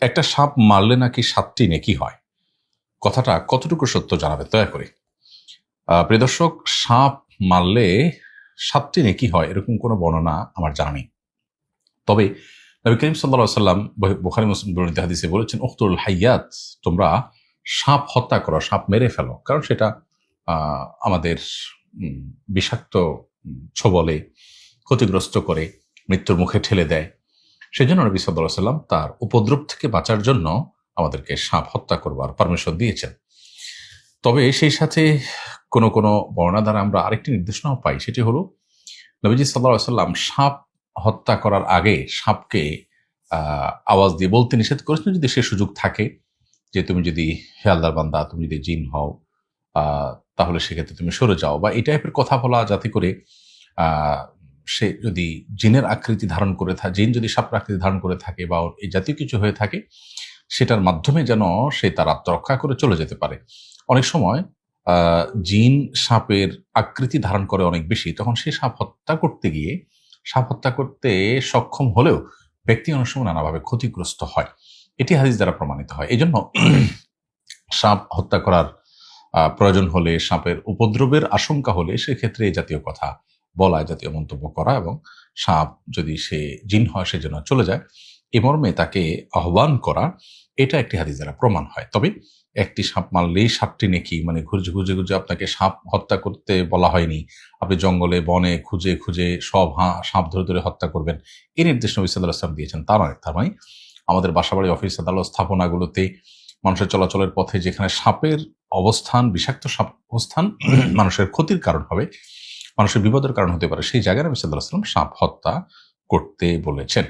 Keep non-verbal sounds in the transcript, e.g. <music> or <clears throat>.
একটা সাপ মারলে নাকি সাতটি নেকি হয়? কথাটা কতটুকু সত্য জানাবে দয়া করে। আহ, প্রিয় সাপ মারলে সাতটি নেকি হয় এরকম কোনো বর্ণনা আমার জানা নেই। তবে নবী করিম সাল্লা সাল্লাম বোখারি মুসলিম বর্ণিত হাদিসে বলেছেন উখতুল হাইয়াত তোমরা সাপ হত্যা করো সাপ মেরে ফেলো। কারণ সেটা আমাদের বিষাক্ত ছোবলে ক্ষতিগ্রস্ত করে মৃত্যুর মুখে ঠেলে দেয়। সেজন্য নবী সাল্লাহ সাল্লাম তার উপদ্রব থেকে বাঁচার জন্য আমাদেরকে সাপ হত্যা করবার পারমিশন দিয়েছেন। তবে সেই সাথে কোনো কোনো বর্ণা দ্বারা আমরা আরেকটি নির্দেশনাও পাই, সেটি হলো নবীজি সাল্লাহ সাল্লাম সাপ হত্যা করার আগে সাপকে আওয়াজ দিয়ে বলতে নিষেধ করেছেন যদি সে সুযোগ থাকে যে তুমি যদি হেয়ালদার বান্দা, তুমি যদি জিন হও তাহলে সেক্ষেত্রে তুমি সরে যাও বা এই টাইপের কথা বলা যাতে করে সে যদি জিনের আকৃতি ধারণ করে থাকে জিন যদি সাপের আকৃতি ধারণ করে থাকে বা এই জাতীয় কিছু হয়ে থাকে, সেটার মাধ্যমে যেন সে তার আত্মরক্ষা করে চলে যেতে পারে। অনেক সময় জিন সাপের আকৃতি ধারণ করে অনেক বেশি, তখন সে সাপ হত্যা করতে গিয়ে, সাপ হত্যা করতে সক্ষম হলেও ব্যক্তি অনেক সময় নানাভাবে ক্ষতিগ্রস্ত হয়। এটি হাদিস দ্বারা প্রমাণিত হয়। এই জন্য <clears throat> সাপ হত্যা করার প্রয়োজন হলে, সাপের উপদ্রবের আশঙ্কা হলে সেক্ষেত্রে এই জাতীয় কথা বলা এই জাতীয় মন্তব্য করা এবং সাপ যদি সে জিন হয়, সে যেন চলে যায়। এ মর্মে তাকে আহ্বান করা, এটা একটি হাদিস দ্বারা প্রমাণ হয়। তবে একটি সাপ মারলেই সাপটি নেকি মানে খুঁজে খুঁজে খুঁজে আপনাকে সাপ হত্যা করতে বলা হয়নি। আপনি জঙ্গলে, বনে খুঁজে খুঁজে সব হাঁ, সাপ ধরে ধরে হত্যা করবেন। এই নির্দেশ নবী সাল্লাহ আসলাম দিয়েছেন। তার নয় তার মানে আমাদের বাসাবাড়ি, অফিস, আদালত স্থাপনাগুলোতে মানুষের চলাচলের পথে যেখানে সাপের অবস্থান, বিষাক্ত সাপ অবস্থান, <clears throat> মানুষের ক্ষতির কারণ হবে মানুষের বিপদের কারণ হতে পারে। সেই জায়গায় নবী সাল্লাহ সাল্লাম সাপ হত্যা করতে বলেছেন।